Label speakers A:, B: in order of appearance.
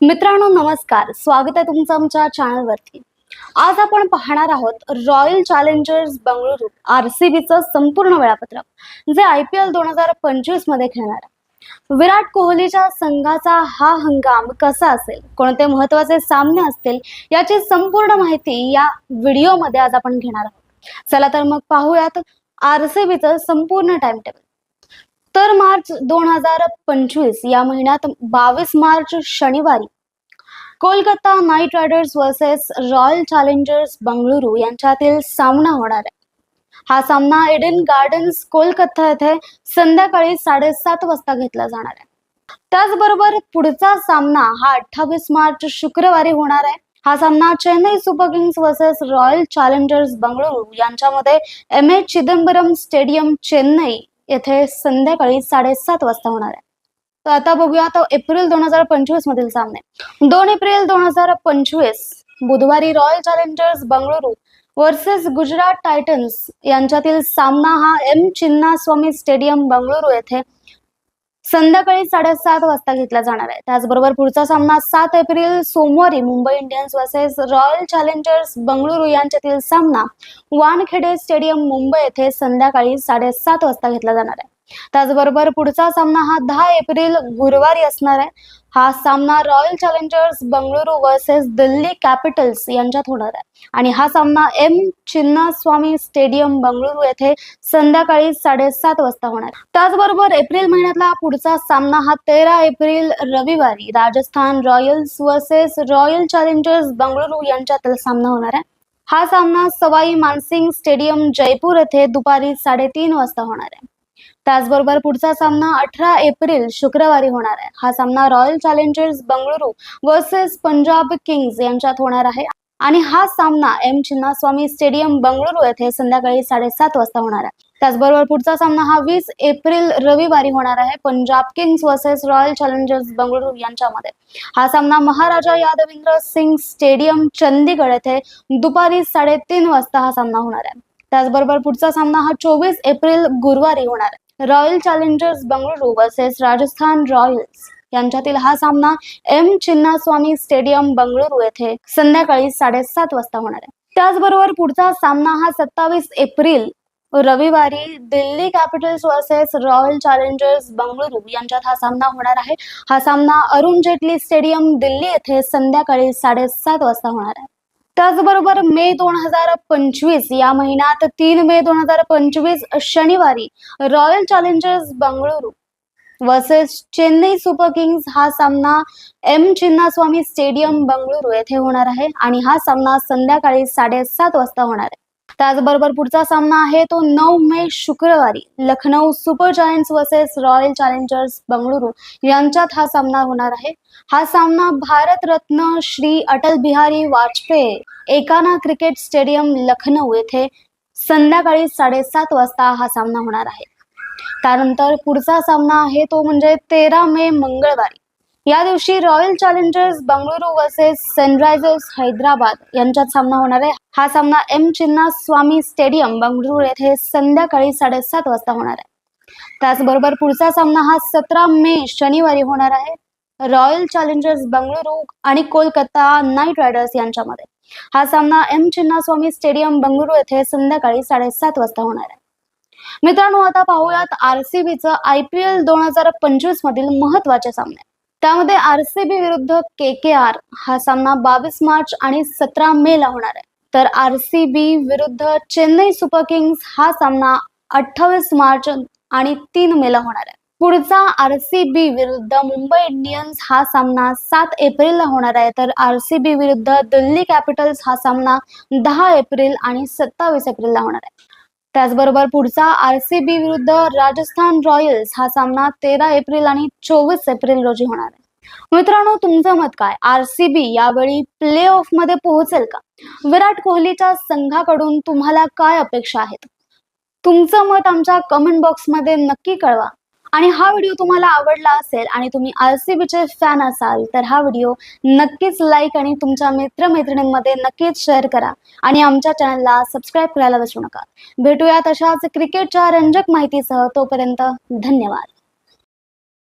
A: मित्रांनो नमस्कार. स्वागत आहे तुमचं आमच्या चॅनलवरती आज आपण पाहणार आहोत Royal Challengers Bengaluru R C बीचं संपूर्ण वेळापत्रक जे आय पी एल दोन हजार पंचवीसमध्ये खेळणार. आहे विराट कोहलीच्या संघाचा हा हंगाम कसा असेल कोणते महत्त्वाचे सामने असतील याची संपूर्ण माहिती या व्हिडिओमध्ये आज आपण घेणार आहोत. चला तर मग पाहूयात आर सी बीचं संपूर्ण टाइम टेबल तर मार्च दोन हजार पंचवीस या महिन्यात बावीस मार्च शनिवारी Kolkata Knight Riders versus Royal Challengers Bengaluru यांच्यातील सामना होणार आहे. हा सामना एडन गार्डन्स कोलकाता येथे संध्याकाळी साडेसात वाजता घेतला जाणार आहे. त्याचबरोबर पुढचा सामना हा अठ्ठावीस मार्च शुक्रवारी होणार आहे. हा सामना Chennai Super Kings versus Royal Challengers Bengaluru यांच्यामध्ये M A Chidambaram stadium Chennai येथे संध्याकाळी साडेसात वाजता होणार आहे. तर आता बघूया आता एप्रिल दोन हजार पंचवीस मधील सामने. दोन एप्रिल दोन हजार पंचवीस बुधवारी Royal Challengers Bengaluru versus Gujarat Titans यांच्यातील सामना हा एम चिन्नास्वामी स्टेडियम बंगळुरू येथे संध्याकाळी साडेसात वाजता घेतला जाणार आहे. त्याचबरोबर पुढचा सामना सात एप्रिल सोमवारी Mumbai Indians versus Royal Challengers Bengaluru यांच्यातील सामना वानखेडे स्टेडियम मुंबई येथे संध्याकाळी साडेसात वाजता घेतला जाणार आहे. त्याचबरोबर पुढचा सामना हा दहा एप्रिल गुरुवारी असणार आहे. हा सामना Royal Challengers Bengaluru versus Delhi Capitals यांच्यात होणार आहे. आणि हा सामना एम चिन्नास्वामी स्टेडियम बंगळुरू येथे संध्याकाळी साडेसात वाजता होणार त्याचबरोबर एप्रिल महिन्यातला पुढचा सामना हा तेरा एप्रिल रविवारी Rajasthan Royals versus Royal Challengers Bengaluru यांच्यातील सामना होणार आहे. हा सामना सवाई मानसिंग स्टेडियम जयपूर येथे दुपारी साडेतीन वाजता होणार आहे. त्याचबरोबर पुढचा सामना अठरा एप्रिल शुक्रवारी होणार आहे. हा सामना Royal Challengers Bengaluru versus Punjab Kings यांच्यात होणार आहे. आणि हा सामना एम चिन्नास्वामी स्टेडियम बंगळुरू येथे संध्याकाळी साडेसात वाजता होणार आहे. त्याचबरोबर पुढचा सामना हा वीस एप्रिल रविवारी होणार आहे Punjab Kings versus Royal Challengers Bengaluru यांच्यामध्ये. हा सामना महाराजा यादविंद्र सिंग स्टेडियम चंदीगड येथे दुपारी साडेतीन वाजता हा सामना होणार आहे. त्याचबरोबर पुढचा सामना हा चोवीस एप्रिल गुरुवारी होणार आहे. Royal Challengers Bengaluru versus Rajasthan Royals. यांच्यातील हा सामना एम चिन्नास्वामी स्टेडियम बंगळुरू येथे संध्याकाळी साडेसात वाजता होणार आहे. त्याचबरोबर पुढचा सामना हा सत्तावीस एप्रिल रविवारी Delhi Capitals versus Royal Challengers Bengaluru यांच्यात हा सामना होणार आहे. हा सामना अरुण जेटली स्टेडियम दिल्ली येथे संध्याकाळी साडेसात वाजता होणार आहे. त्याचबरोबर मे दोन हजार पंचवीस या महिन्यात तीन मे दोन हजार पंचवीस शनिवारी Royal Challengers Bengaluru versus Chennai Super Kings हा सामना एम चिन्नास्वामी स्टेडियम बंगळुरू येथे होणार आहे आणि हा सामना संध्याकाळी साडेसात वाजता होणार आहे. त्याचबरोबर पुढचा सामना आहे तो नऊ मे शुक्रवारी. Lucknow Super Giants versus Royal Challengers Bengaluru यांच्यात हा सामना होणार आहे. हा सामना भारतरत्न श्री अटल बिहारी वाजपेयी एकाना क्रिकेट स्टेडियम लखनौ येथे संध्याकाळी साडेसात वाजता हा सामना होणार आहे. त्यानंतर पुढचा सामना आहे तो म्हणजे तेरा मे मंगळवारी. या दिवशी Royal Challengers Bengaluru versus Sunrisers Hyderabad यांच्यात सामना होणार आहे. हा सामना एम चिन्ना स्वामी स्टेडियम बंगळुरू येथे संध्याकाळी साडेसात वाजता होणार आहे. त्याचबरोबर पुढचा सामना हा सतरा मे शनिवारी होणार आहे. रॉयल चॅलेंजर्स बंगळुरू आणि कोलकाता नाईट रायडर्स यांच्यामध्ये. हा सामना एम चिन्नास्वामी स्टेडियम बंगळुरू येथे संध्याकाळी साडेसात वाजता होणार आहे. मित्रांनो आता पाहूयात आरसीबीचं आय पी एल दोन हजार पंचवीस मधील महत्त्वाचे सामने. त्यामध्ये आरसीबी विरुद्ध के के आर हा सामना बावीस मार्च आणि सतरा मे ला होणार आहे. तर आरसीबी विरुद्ध चेन्नई सुपर किंग्स हा सामना अठ्ठावीस मार्च आणि तीन मे ला होणार आहे. पुढचा आरसीबी विरुद्ध मुंबई इंडियन्स हा सामना सात एप्रिलला होणार आहे. तर आरसीबी विरुद्ध दिल्ली कॅपिटल्स हा सामना दहा एप्रिल आणि सत्तावीस एप्रिलला होणार आहे. त्याचबरोबर पुढचा आरसीबी विरुद्ध राजस्थान रॉयल्स हा सामना तेरा एप्रिल आणि चोवीस एप्रिल रोजी होणार आहे. मित्रांनो तुमचं मत काय? आरसीबी यावेळी प्ले ऑफमध्ये पोहोचेल का? विराट कोहलीच्या संघाकडून तुम्हाला काय अपेक्षा आहेत? तुमचं मत आमच्या कमेंट बॉक्समध्ये नक्की कळवा. आणि हा व्हिडिओ तुम्हाला आवडला असेल आणि तुम्ही आरसीबीचे फॅन असाल तर हा व्हिडिओ नक्कीच लाईक आणि तुमच्या मित्रमैत्रिणींमध्ये नक्कीच शेअर करा. आणि आमच्या चॅनलला सबस्क्राईब करायला विसरू नका. भेटूया तशाच क्रिकेटच्या रंजक माहितीसह. तोपर्यंत धन्यवाद.